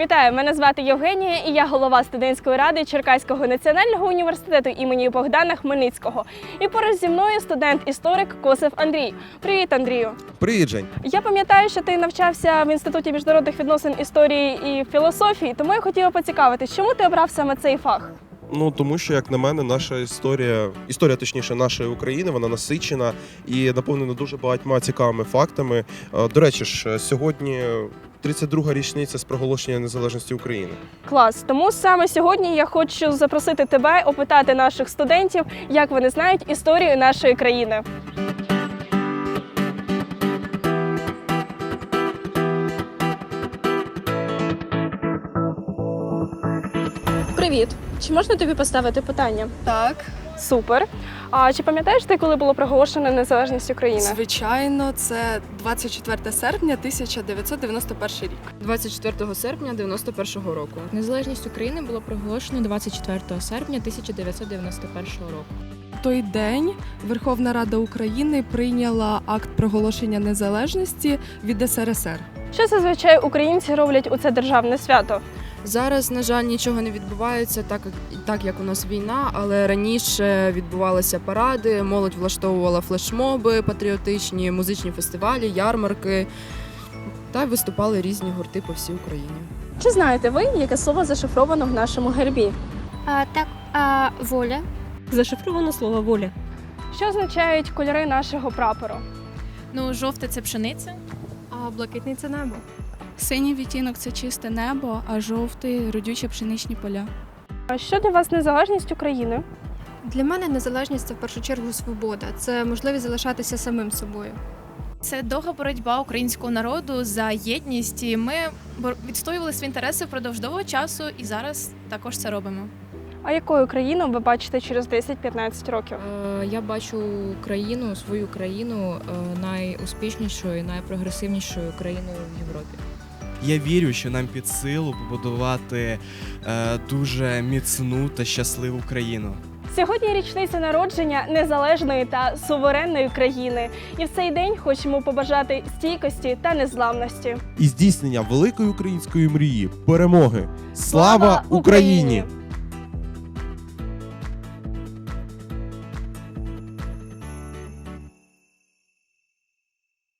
Вітаю, мене звати Євгенія, і я голова студентської ради Черкаського національного університету імені Богдана Хмельницького. І поруч зі мною студент-історик Косев Андрій. Привіт, Андрію! Привіт, Жень. Я пам'ятаю, що ти навчався в інституті міжнародних відносин історії і філософії, тому я хотіла поцікавитись, чому ти обрав саме цей фах? Ну тому що, як на мене, наша історія, історія точніше нашої України, вона насичена і наповнена дуже багатьма цікавими фактами. Е, До речі ж, сьогодні 32-га річниця з проголошення незалежності України. Клас. Тому саме сьогодні я хочу запросити тебе опитати наших студентів, як вони знають історію нашої країни. Привіт! Чи можна тобі поставити питання? Так, Супер. А чи пам'ятаєш ти, коли було проголошено незалежність України? звичайно, це 24 серпня 1991 рік. 24 серпня 91-го року. Незалежність України було проголошено 24 серпня 1991 року. В той день Верховна Рада України прийняла акт проголошення незалежності від СРСР. Що зазвичай українці роблять у це державне свято? Зараз, на жаль, нічого не відбувається, так як так як у нас війна, але раніше відбувалися паради, молодь влаштовувала флешмоби, патріотичні, музичні фестивалі, ярмарки та виступали різні гурти по всій Україні. Чи знаєте ви, яке слово зашифровано в нашому гербі? А, так, а, воля. Зашифровано слово воля. Що означають кольори нашого прапору? Ну, жовте це пшениця. А блакитний це небо. Синій відтінок це чисте небо, а жовтий родючі пшеничні поля. А що для вас незалежність України? Для мене незалежність це в першу чергу свобода. Це можливість залишатися самим собою. Це довга боротьба українського народу за єдність. І ми бор- відстоювали свої інтереси впродовж довгого часу, і зараз також це робимо. А якою країну ви бачите через 10-15 років? Е, Я бачу країну, свою країну е, найуспішнішою, найпрогресивнішою країною в Європі. Я вірю, що нам під силу побудувати е, дуже міцну та щасливу країну. Сьогодні річниця народження незалежної та суверенної країни. І в цей день хочемо побажати стійкості та незламності. І здійснення великої української мрії перемоги. Слава Україні!